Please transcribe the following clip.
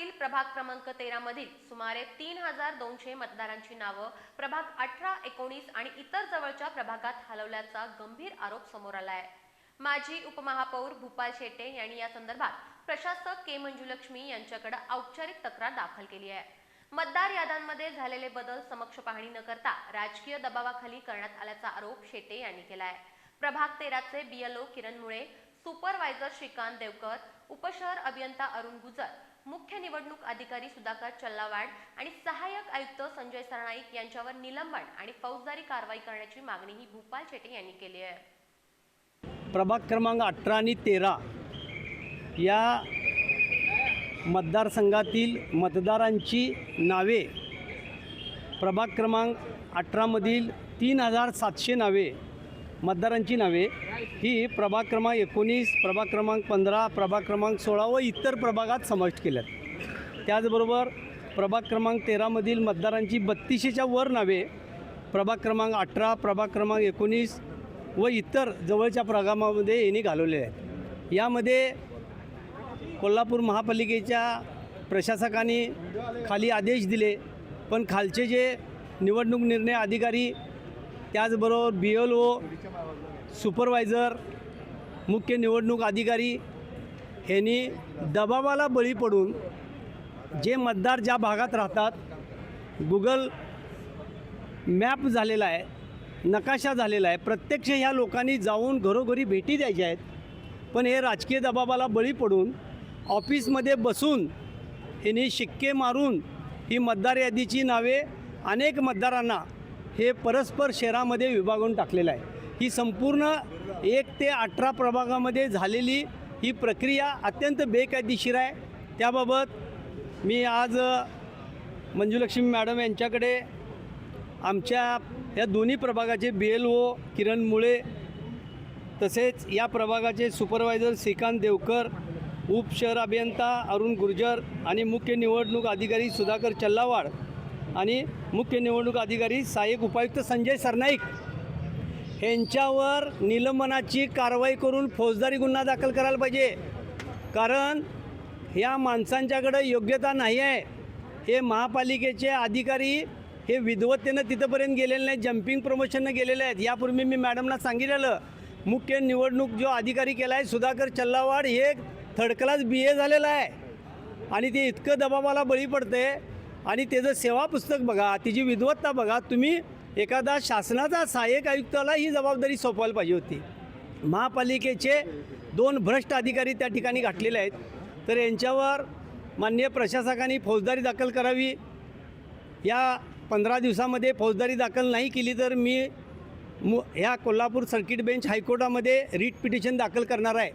शहरातील प्रभाग क्रमांक तेरा मधील सुमारे तीन हजार दोनशे मतदारांची नावं प्रभाग अठरा एकोणीस आणि इतर जवळच्या प्रभागात हलवल्याचा गंभीर आरोप समोर आला आहे माजी उपमहापौर भूपाल शेटे यांनी या संदर्भात प्रशासक के मंजुलक्ष्मी यांच्याकडे औपचारिक तक्रार दाखल केली आहे. मतदार याद्यांमध्ये झालेले बदल समक्ष पाहणी न करता राजकीय दबावाखाली करण्यात आल्याचा आरोप शेटे यांनी केला आहे प्रभाग तेराचे बीएलओ किरण मुळे सुपरवायझर श्रीकांत देवकर उपशहर अभियंता अरुण गुजर मुख्य निवडणूक अधिकारी सुधाकर चल्लावाड आणि सहाय्यक आयुक्त संजय सरनाईक यांच्यावर निलंबन आणि फौजदारी कारवाई करण्याची मागणीही भूपाल शेटे यांनी केली आहे. प्रभाग क्रमांक अठरा आणि तेरा या मतदारसंघातील मतदारांची नावे प्रभाग क्रमांक अठरामधील तीन हजार सातशे नावे मतदारांची नावे. ही प्रभाग क्रमांक एकोणीस प्रभाग क्रमांक पंधरा प्रभाग क्रमांक सोळा व इतर प्रभागात समाविष्ट केल्यात. त्याचबरोबर प्रभाग क्रमांक तेरामधील मतदारांची बत्तीसशेच्या वर नावे प्रभाग क्रमांक अठरा प्रभाग क्रमांक एकोणीस व इतर जवळच्या प्रभागामध्ये यांनी घालवले आहेत. यामध्ये कोल्हापूर महापालिकेच्या प्रशासकाने खाली आदेश दिले पण खालचे जे निवडणूक निर्णय अधिकारी त्याचबरोबर बी एल ओ सुपरवायझर मुख्य निवडणूक अधिकारी ह्यांनी दबावाला बळी पडून जे मतदार ज्या भागात राहतात गुगल मॅप झालेला आहे नकाशा झालेला आहे प्रत्यक्ष ह्या लोकांनी जाऊन घरोघरी भेटी द्यायच्या आहेत. पण हे राजकीय दबावाला बळी पडून ऑफिसमध्ये बसून ह्यांनी शिक्के मारून ही मतदार यादीची नावे अनेक मतदारांना हे परस्पर शहरामध्ये विभागून टाकलेलं आहे. ही संपूर्ण एक ते अठरा प्रभागामध्ये झालेली ही प्रक्रिया अत्यंत बेकायदेशीर आहे. त्याबाबत मी आज मंजुलक्ष्मी मॅडम यांच्याकडे आमच्या या दोन्ही प्रभागाचे बी एल ओ किरण मुळे तसेच या प्रभागाचे सुपरवायझर श्रीकांत देवकर उपशहर अभियंता अरुण गुर्जर आणि मुख्य निवडणूक अधिकारी सुधाकर चल्लावाड आणि मुख्य निवडणूक अधिकारी सहाय्यक उपायुक्त संजय सरनाईक यांच्यावर निलंबनाची कारवाई करून फौजदारी गुन्हा दाखल करायला पाहिजे. कारण ह्या माणसांच्याकडं योग्यता नाही आहे. हे महापालिकेचे अधिकारी हे विधवतेनं तिथंपर्यंत गेलेले नाही जम्पिंग प्रमोशननं गेलेले आहेत. यापूर्वी मी मॅडमना सांगितलेलं मुख्य निवडणूक जो अधिकारी केला आहे सुधाकर चल्लावाड हे थर्ड क्लास बी ए झालेला आहे. आणि ते इतकं दबावाला बळी पडते आणि त्याचं सेवा पुस्तक बघा तिची विद्वत्ता बघा तुम्ही एखादा शासनाचा सहाय्यक आयुक्ताला ही जबाबदारी सोपवायला पाहिजे होती. महापालिकेचे दोन भ्रष्ट अधिकारी त्या ठिकाणी घातलेले आहेत. तर यांच्यावर माननीय प्रशासकांनी फौजदारी दाखल करावी. या पंधरा दिवसामध्ये फौजदारी दाखल नाही केली तर मी मु ह्या कोल्हापूर सर्किट बेंच हायकोर्टामध्ये रिट पिटिशन दाखल करणार आहे.